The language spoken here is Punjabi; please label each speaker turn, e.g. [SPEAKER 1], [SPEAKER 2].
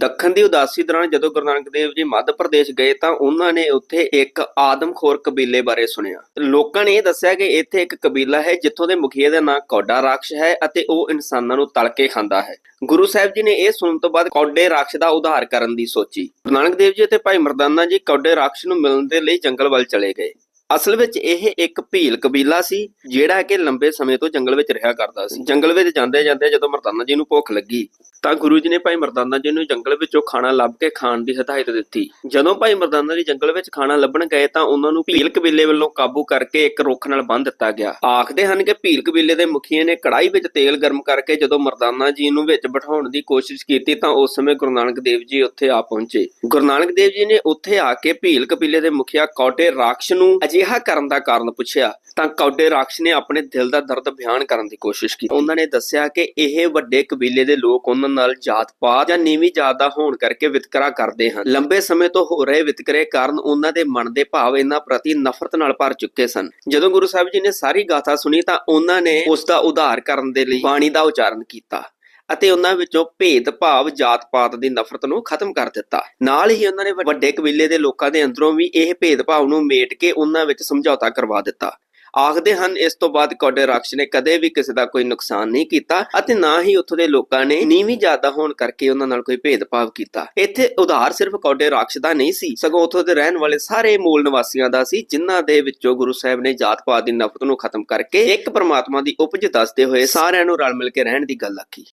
[SPEAKER 1] ਦੱਖਣ ਦੀ ਉਦਾਸੀ ਦੌਰਾਨ ਜਦੋਂ ਗੁਰੂ ਨਾਨਕ ਦੇਵ ਜੀ ਮੱਧ ਪ੍ਰਦੇਸ਼ ਗਏ ਤਾਂ ਉਹਨਾਂ ਨੇ ਉੱਥੇ ਇੱਕ ਆਦਮਖੋਰ ਕਬੀਲੇ ਬਾਰੇ ਸੁਣਿਆ। ਲੋਕਾਂ ਨੇ ਇਹ ਦੱਸਿਆ ਕਿ ਇੱਥੇ ਇੱਕ ਕਬੀਲਾ ਹੈ ਜਿੱਥੋਂ ਦੇ ਮੁਖੀਏ ਦਾ ਨਾਂ ਕੌਡਾ ਰਾਖਸ਼ ਹੈ ਅਤੇ ਉਹ ਇਨਸਾਨਾਂ ਨੂੰ ਤਲ ਕੇ ਖਾਂਦਾ ਹੈ। ਗੁਰੂ ਸਾਹਿਬ ਜੀ ਨੇ ਇਹ ਸੁਣਨ ਤੋਂ ਬਾਅਦ ਕੌਡੇ ਰਾਖਸ਼ ਦਾ ਉਧਾਰ ਕਰਨ ਦੀ ਸੋਚੀ। ਗੁਰੂ ਨਾਨਕ ਦੇਵ ਜੀ ਅਤੇ ਭਾਈ ਮਰਦਾਨਾ ਜੀ ਕੌਡੇ ਰਾਖਸ਼ ਨੂੰ ਮਿਲਣ ਦੇ ਲਈ ਜੰਗਲ ਵੱਲ ਚਲੇ ਗਏ। ਅਸਲ ਵਿੱਚ ਇਹ ਇੱਕ ਭੀਲ ਕਬੀਲਾ ਸੀ, ਜਿਹੜਾ ਕਿ ਲੰਬੇ ਸਮੇਂ ਤੋਂ ਜੰਗਲ ਵਿੱਚ ਰਿਹਾ ਕਰਦਾ ਸੀ। ਜੰਗਲ ਵਿੱਚ ਜਾਂਦੇ ਜਾਂਦੇ ਜਦੋਂ ਮਰਦਾਨਾ ਜੀ ਨੂੰ ਭੁੱਖ ਲੱਗੀ, ਤਾਂ ਗੁਰੂ ਜੀ ਨੇ ਭਾਈ ਮਰਦਾਨਾ ਜੀ ਨੂੰ ਜੰਗਲ ਵਿੱਚੋਂ ਖਾਣਾ ਲੱਭ ਕੇ ਖਾਣ ਦੀ ਹਦਾਇਤ ਦਿੱਤੀ। ਜਦੋਂ ਭਾਈ ਮਰਦਾਨਾ ਜੀ ਜੰਗਲ ਵਿੱਚ ਖਾਣਾ ਲੱਭਣ ਗਏ, ਤਾਂ ਉਹਨਾਂ ਨੂੰ ਭੀਲ ਕਬੀਲੇ ਵੱਲੋਂ ਕਾਬੂ ਕਰਕੇ ਇੱਕ ਰੁੱਖ ਨਾਲ ਬੰਨ੍ਹ ਦਿੱਤਾ ਗਿਆ। ਆਖਦੇ ਹਨ ਕਿ ਭੀਲ ਕਬੀਲੇ ਦੇ ਮੁਖੀਏ ਨੇ ਕੜਾਈ ਵਿੱਚ ਤੇਲ ਗਰਮ ਕਰਕੇ ਜਦੋਂ ਮਰਦਾਨਾ ਜੀ ਨੂੰ ਵਿੱਚ ਬਿਠਾਉਣ ਦੀ ਕੋਸ਼ਿਸ਼ ਕੀਤੀ, ਤਾਂ ਉਸ ਸਮੇਂ ਗੁਰੂ ਨਾਨਕ ਦੇਵ ਜੀ ਉੱਥੇ ਆ ਪਹੁੰਚੇ। ਗੁਰੂ ਨਾਨਕ ਦੇਵ ਜੀ ਨੇ ਉੱਥੇ ਆ ਕੇ ਭੀਲ ਕਬੀਲੇ ਦੇ ਮੁਖੀਆ ਕੌਟੇ ਰਾਖਸ਼ ਨੂੰ ਅਜਿਹਾ ਕਰਨ ਦਾ ਕਾਰਨ ਪੁੱਛਿਆ ਤਾਂ ਕੌਡੇ ਰਾਖਸ਼ ਨੇ ਆਪਣੇ ਦਿਲ ਦਾ ਦਰਦ ਬਿਆਨ ਕਰਨ ਦੀ ਕੋਸ਼ਿਸ਼ ਕੀਤੀ। ਉਹਨਾਂ ਨੇ ਦੱਸਿਆ ਕਿ ਇਹ ਵੱਡੇ ਕਬੀਲੇ ਦੇ ਲੋਕ ਉਹਨਾਂ ਨਾਲ ਜਾਤ ਪਾਤ ਜਾਂ ਨੀਵੀਂ ਜਾਤ ਦਾ ਹੋਣ ਕਰਕੇ ਵਿਤਕਰਾ ਕਰਦੇ ਹਨ। ਲੰਬੇ ਸਮੇਂ ਤੋਂ ਹੋ ਰਹੇ ਵਿਤਕਰੇ ਕਾਰਨ ਉਹਨਾਂ ਦੇ ਮਨ ਦੇ ਭਾਵ ਇਹਨਾਂ ਪ੍ਰਤੀ ਨਫ਼ਰਤ ਨਾਲ ਭਰ ਚੁੱਕੇ ਸਨ। ਜਦੋਂ ਗੁਰੂ ਸਾਹਿਬ ਜੀ ਨੇ ਸਾਰੀ ਗਾਥਾ ਸੁਣੀ ਤਾਂ ਉਹਨਾਂ ਨੇ ਉਸ ਦਾ ਉਧਾਰ ਕਰਨ ਦੇ ਲਈ ਬਾਣੀ ਦਾ ਉਚਾਰਨ ਕੀਤਾ। ਅਤੇ ਉਹਨਾਂ ਵਿੱਚੋਂ ਭੇਦ, ਭਾਵ, ਜਾਤ ਪਾਤ ਦੀ ਨਫ਼ਰਤ ਨੂੰ ਖਤਮ ਕਰ ਦਿੱਤਾ। ਨਾਲ ਹੀ ਉਹਨਾਂ ਨੇ ਵੱਡੇ ਕਬੀਲੇ ਦੇ ਲੋਕਾਂ ਦੇ ਅੰਦਰੋਂ ਵੀ ਇਹ ਭੇਦ ਭਾਵ ਨੂੰ ਮੇਟ ਕੇ ਉਹਨਾਂ ਵਿੱਚ ਸਮਝੌਤਾ ਕਰਵਾ ਦਿੱਤਾ। ਆਖਦੇ ਹਨ, ਇਸ ਤੋਂ ਬਾਅਦ ਕੌਡੇ ਰਾਖਸ਼ ਨੇ ਕਦੇ ਵੀ ਕਿਸੇ ਦਾ ਕੋਈ ਨੁਕਸਾਨ ਨਹੀਂ ਕੀਤਾ ਅਤੇ ਨਾ ਹੀ ਉੱਥੋਂ ਦੇ ਲੋਕਾਂ ਨੇ ਨੀਵੀਂ ਜ਼ਿਆਦਾ ਹੋਣ ਕਰਕੇ ਉਹਨਾਂ ਨਾਲ ਕੋਈ ਭੇਦਭਾਵ ਕੀਤਾ। ਇੱਥੇ ਉਧਾਰ ਸਿਰਫ ਕੌਡੇ ਰਾਖਸ਼ ਦਾ ਨਹੀਂ ਸੀ, ਸਗੋਂ ਉੱਥੋਂ ਦੇ ਰਹਿਣ ਵਾਲੇ ਸਾਰੇ ਮੂਲ ਨਿਵਾਸੀਆਂ ਦਾ ਸੀ, ਜਿਨ੍ਹਾਂ ਦੇ ਵਿੱਚੋਂ ਗੁਰੂ ਸਾਹਿਬ ਨੇ ਜਾਤ ਪਾਤ ਦੀ ਨਫ਼ਰਤ ਨੂੰ ਖਤਮ ਕਰਕੇ ਇੱਕ ਪਰਮਾਤਮਾ ਦੀ ਉਪਜ ਦੱਸਦੇ ਹੋਏ ਸਾਰਿਆਂ ਨੂੰ ਰਲ ਮਿਲ ਕੇ ਰਹਿਣ ਦੀ ਗੱਲ ਆਖੀ।